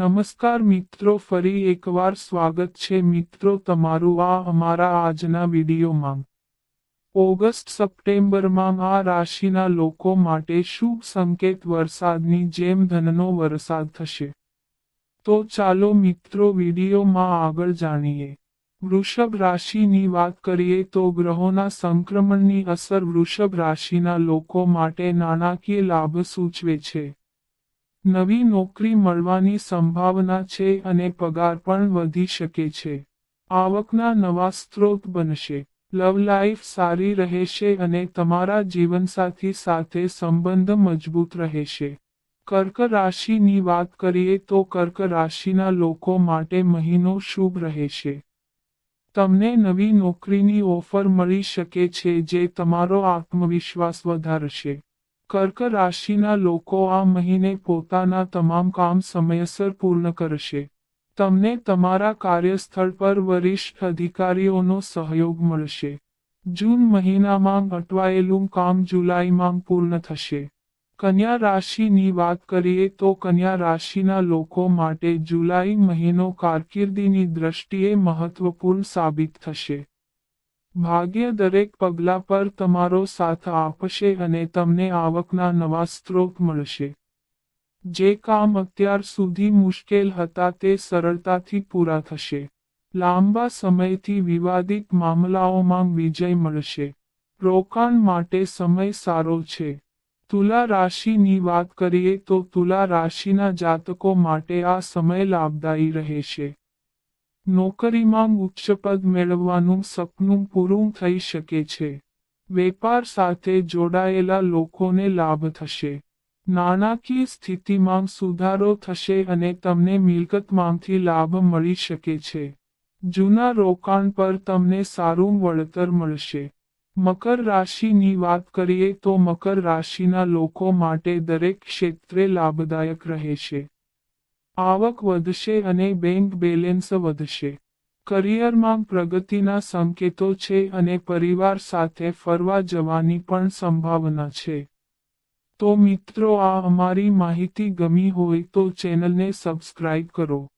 નમસ્કાર મિત્રો, ફરી એકવાર સ્વાગત છે મિત્રો તમારું આ અમારા આજના વિડીયોમાં. ઓગસ્ટ સપ્ટેમ્બરમાં આ રાશિના લોકો માટે શુભ સંકેત વરસાદની જેમ ધનનો વરસાદ થશે. તો ચાલો મિત્રો વિડીયોમાં આગળ જાણીએ. વૃષભ રાશિની વાત કરીએ તો ગ્રહોના સંક્રમણની અસર વૃષભ રાશિના લોકો માટે નાણાકીય લાભ સૂચવે છે. નવી નોકરી મળવાની સંભાવના છે અને પગાર પણ વધી શકે છે. આવકના નવા સ્ત્રોત બનશે. લવ લાઈફ સારી રહેશે અને તમારા જીવનસાથી સાથે સંબંધ મજબૂત રહેશે. કર્ક રાશિની વાત કરીએ તો કર્ક રાશિના લોકો માટે મહિનો શુભ રહેશે. તમને નવી નોકરીની ઓફર મળી શકે છે જે તમારો આત્મવિશ્વાસ વધારશે. કર્ક રાશિના લોકો આ મહિને પોતાના તમામ કામ સમયસર પૂર્ણ કરશે. તમને તમારા કાર્યસ્થળ પર વરિષ્ઠ અધિકારીઓનો સહયોગ મળશે. જૂન મહિનામાં અટવાયેલું કામ જુલાઈમાં પૂર્ણ થશે. કન્યા રાશિની વાત કરીએ તો કન્યા રાશિના લોકો માટે જુલાઈ મહિનો કારકિર્દીની દ્રષ્ટિએ મહત્વપૂર્ણ સાબિત થશે. ભાગ્ય દરેક પગલા પર તમારો સાથ આપશે અને તમને આવકના નવા સ્ત્રોત મળશે. જે કામ અત્યાર સુધી મુશ્કેલ હતા તે સરળતાથી પૂરા થશે. લાંબા સમયથી વિવાદિત મામલાઓમાં વિજય મળશે. રોકાણ માટે સમય સારો છે. તુલા રાશિની વાત કરીએ તો તુલા રાશિના જાતકો માટે આ સમય લાભદાયી રહેશે. નોકરીમાં ઉચ્ચપદ મેળવવાનું સપનું પૂરું થઈ શકે છે. વેપાર સાથે જોડાયેલા લોકોને લાભ થશે. નાણાકીય સ્થિતિમાં સુધારો થશે અને તમને મિલકતમાંથી લાભ મળી શકે છે. જૂના રોકાણ પર તમને સારું વળતર મળશે. મકર રાશિની વાત કરીએ તો મકર રાશિના લોકો માટે દરેક ક્ષેત્રે લાભદાયક રહેશે આવક વધશે અને બેંક બેલેન્સ વધશે. કરિયરમાં પ્રગતિના સંકેતો છે અને પરિવાર સાથે ફરવા જવાની પણ સંભાવના છે. તો મિત્રો, આ અમારી માહિતી ગમી હોય તો ચેનલને સબસ્ક્રાઇબ કરો.